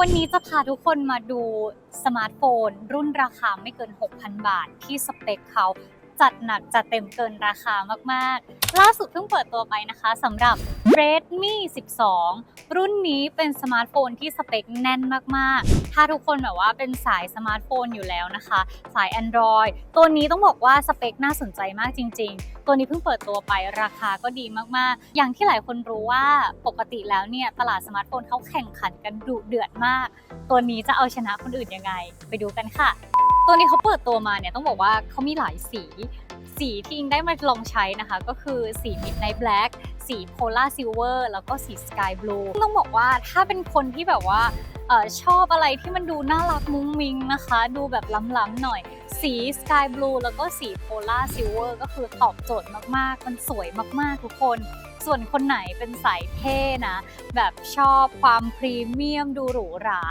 วันนี้จะพาทุกคนมาดูสมาร์ทโฟน รุ่นราคาไม่เกิน 6,000 บาท ที่สเปคเขาจัดหนักจัดเต็มเกินราคามากๆ ล่าสุดเพิ่งเปิดตัวไปนะคะสำหรับ Redmi 12 รุ่นนี้เป็นสมาร์ทโฟนที่สเปคแน่นมากๆ ถ้าทุกคนแบบว่าเป็นสายสมาร์ทโฟนอยู่แล้วนะคะ สาย Android ตัวนี้ต้องบอกว่าสเปคน่าสนใจมากจริง ๆ ตัวนี้เพิ่งเปิดตัวไปราคาก็ดีมากๆ อย่างที่หลายคนรู้ว่าปกติแล้วเนี่ย ตลาดสมาร์ทโฟนเขาแข่งขันกันดุเดือดมาก ตัวนี้จะเอาชนะคนอื่นยังไง ไปดูกันค่ะ ตัวนี้เขาเปิดตัวมาเนี่ยต้องบอกว่าเขามีหลายสีสีที่อิงได้มาลองใช้นะคะ ก็คือสี Midnight Black สี Polar Silver แล้วก็สี Sky Blue ต้องบอกว่าถ้าเป็นคนที่แบบว่าออชอบอะไรที่มันดูน่ารักมุ้งมิงนะคะ ดูแบบล้ำๆหน่อย สี Sky Blue แล้วก็สี Polar Silver ก็คือตอบโจทย์มากๆ มันสวยมากๆทุกคน ส่วนคนไหนเป็นสายเท่นะ แบบชอบความพรีเมียมดูหรูหรา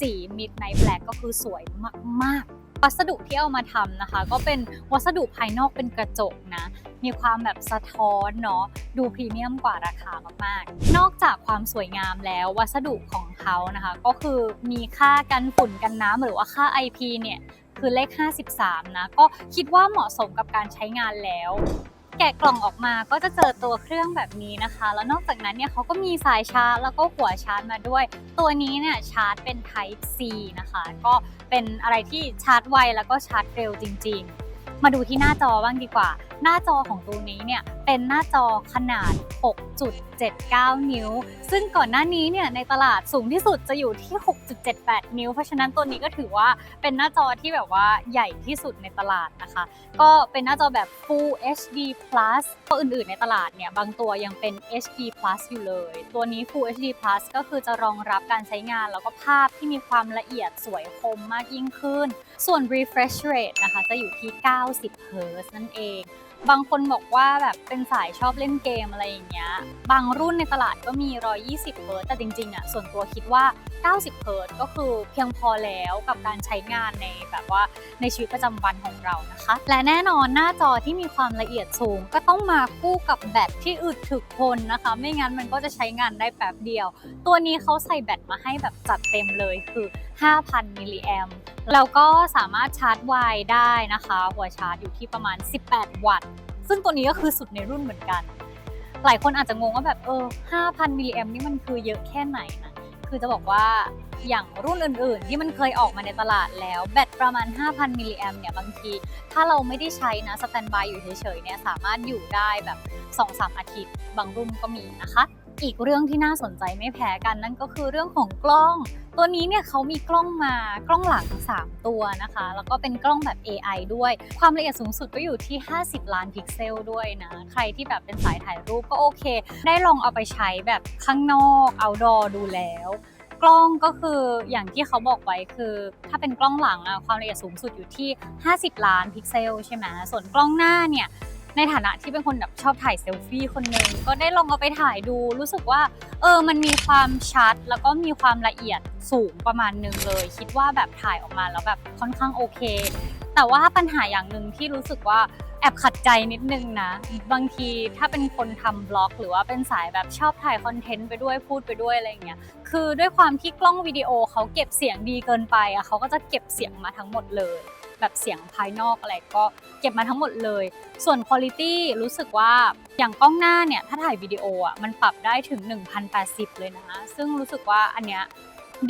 สี Midnight Black ก็คือสวยมากๆ วัสดุที่เอามาทำนะคะ ก็เป็นวัสดุภายนอกเป็นกระจกนะ มีความแบบสะท้อนเนาะดูพรีเมียมกว่าราคามากๆ นอกจากความสวยงามแล้ววัสดุของเขานะคะ ก็คือมีค่ากันฝุ่นกันน้ำหรือว่าค่า IP เนี่ยคือเลข 53 นะ ก็คิดว่าเหมาะสมกับการใช้งานแล้ว แกะกล่องออกมาก็จะเจอตัวเครื่องแบบนี้นะคะ แล้วนอกจากนั้นเนี่ยเขาก็มีสายชาร์จแล้วก็หัวชาร์จมาด้วย ตัวนี้เนี่ยชาร์จเป็น Type C นะคะ ก็เป็นอะไรที่ชาร์จไวแล้วก็ชาร์จเร็วจริง ๆ มาดูที่หน้าจอบ้างดีกว่า หน้าจอของตัวนี้เนี่ย เป็นหน้าจอขนาด 6.79 นิ้ว ซึ่งก่อนหน้านี้เนี่ยในตลาดสูงที่สุดจะอยู่ที่ 6.78 นิ้ว เพราะฉะนั้นตัวนี้ก็ถือว่าเป็นหน้าจอที่แบบว่าใหญ่ที่สุดในตลาดนะคะ ก็เป็นหน้าจอแบบ Full HD Plus ตัวอื่นๆในตลาดเนี่ยบางตัวยังเป็น HD Plus อยู่เลย ตัวนี้ Full HD Plus ก็คือจะรองรับการใช้งานแล้วก็ภาพที่มีความละเอียดสวยคมมากยิ่งขึ้น ส่วน refresh rate นะคะจะอยู่ที่ 90 Hz นั่นเอง บางคนบอกว่าแบบเป็นสายชอบเล่นเกมอะไรอย่างเงี้ย บางรุ่นในตลาดก็มี 120เฮิร์ตซ์แต่จริงๆอะส่วนตัวคิดว่า 90เฮิร์ตซ์ก็คือเพียงพอแล้วกับการใช้งานในแบบว่าในชีวิตประจำวันของเรานะคะ และแน่นอนหน้าจอที่มีความละเอียดสูง ก็ต้องมาคู่กับแบตที่อึดถึกทนนะคะ ไม่งั้นมันก็จะใช้งานได้แป๊บเดียว ตัวนี้เขาใส่แบตมาให้แบบจัดเต็มเลยคือ 5,000 มิลลิแอมแล้วก็สามารถชาร์จไวได้นะคะ หัวชาร์จอยู่ที่ประมาณ 18 วัตต์ ซึ่งตัวนี้ก็คือสุดในรุ่นเหมือนกัน หลายคนอาจจะงงว่าแบบเออ 5,000 มิลลิแอมนี่มันคือเยอะแค่ไหนนะ คือจะบอกว่าอย่างรุ่นอื่นๆ ที่มันเคยออกมาในตลาดแล้ว แบตประมาณ 5,000 มิลลิแอมเนี่ยบางที ถ้าเราไม่ได้ใช้นะสแตนบายอยู่เฉยๆเนี่ยสามารถอยู่ได้แบบ 2-3 อาทิตย์ บางรุ่นก็มีนะคะ อีกเรื่องที่น่าสนใจไม่แพ้กันนั่นก็คือเรื่องของกล้อง ตัวนี้เนี่ยเขามีกล้องมากล้องหลัง 3 ตัวนะคะ แล้วก็เป็นกล้องแบบ AI ด้วย ความละเอียดสูงสุดก็อยู่ที่ 50 ล้านพิกเซลด้วยนะ ใครที่แบบเป็นสายถ่ายรูปก็โอเค ได้ลองเอาไปใช้แบบข้างนอก outdoor ดูแล้วกล้องก็คืออย่างที่เขาบอกไว้คือ ถ้าเป็นกล้องหลังอะความละเอียดสูงสุดอยู่ที่ 50 ล้านพิกเซลใช่ไหมส่วนกล้องหน้าเนี่ย ในฐานะที่เป็นคนแบบชอบถ่ายเซลฟี่คนหนึ่งก็ได้ลองเอาไปถ่ายดู รู้สึกว่า เออมันมีความชัด แล้วก็มีความละเอียดสูงประมาณหนึงเลย คิดว่าแบบถ่ายออกมาแล้วแบบค่อนข้างโอเค แต่ว่าปัญหาอย่างหนึ่งที่รู้สึกว่าแอบขัดใจนิดนึงนะ บางทีถ้าเป็นคนทำบล็อก หรือว่าเป็นสายแบบชอบถ่ายคอนเทนต์ไปด้วยพูดไปด้วยอะไรอย่างเงี้ยคือด้วยความที่กล้องวิดีโอเขาเก็บเสียงดีเกินไปอะเขาก็จะเก็บเสียงมาทั้งหมดเลย แบบเสียงภายนอกอะไรก็เก็บมาทั้งหมดเลย ส่วน Quality รู้สึกว่าอย่างกล้องหน้าเนี่ยถ้าถ่ายวิดีโออะมันปรับได้ถึง 1080 เลยนะซึ่งรู้สึกว่าอันเนี้ย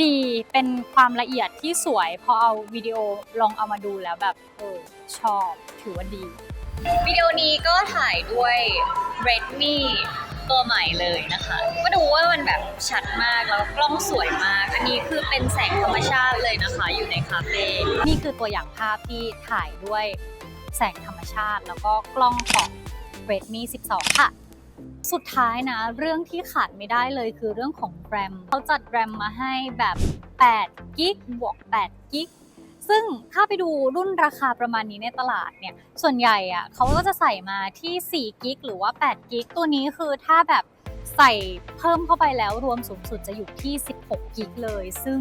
ดีเป็นความละเอียดที่สวยพอเอาวิดีโอลองเอามาดูแล้วแบบเออชอบถือว่าดี วิดีโอนี้ก็ถ่ายด้วย Redmi ตัวใหม่เลยนะคะ ก็ดูว่ามันแบบ ชัดมากแล้วกล้องสวยมาก อันนี้คือเป็นแสงธรรมชาติเลยนะคะ อยู่ในคาเฟ่นี่คือตัวอย่างภาพที่ถ่ายด้วยแสงธรรมชาติ แล้วก็กล้องของ Redmi 12 ค่ะ สุดท้ายนะ เรื่องที่ขาดไม่ได้เลยคือเรื่องของแรมเขาจัดแรมมาให้แบบ8กิกบวก8กิกซึ่งถ้าไปดูรุ่นราคาประมาณนี้ในตลาดเนี่ย ส่วนใหญ่อะเขาก็จะใส่มาที่4กิกหรือว่า8กิกตัวนี้คือถ้าแบบ ใส่เพิ่มเข้าไปแล้วรวมสูงสุดจะอยู่ที่ 16 กิกเลย ซึ่ง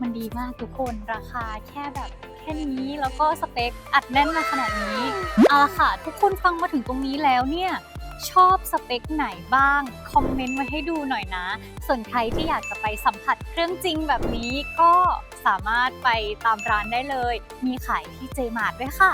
มันดีมากทุกคนราคาแค่แบบแค่นี้แล้วก็สเปคอัดแน่นมาขนาดนี้เอาละค่ะ ทุกคนฟังมาถึงตรงนี้แล้วเนี่ยชอบสเปคไหนบ้าง คอมเมนต์ไว้ให้ดูหน่อยนะ ส่วนใครที่อยากจะไปสัมผัสเครื่องจริงแบบนี้ก็สามารถไปตามร้านได้เลย มีขายที่เจมาร์ด้วยค่ะ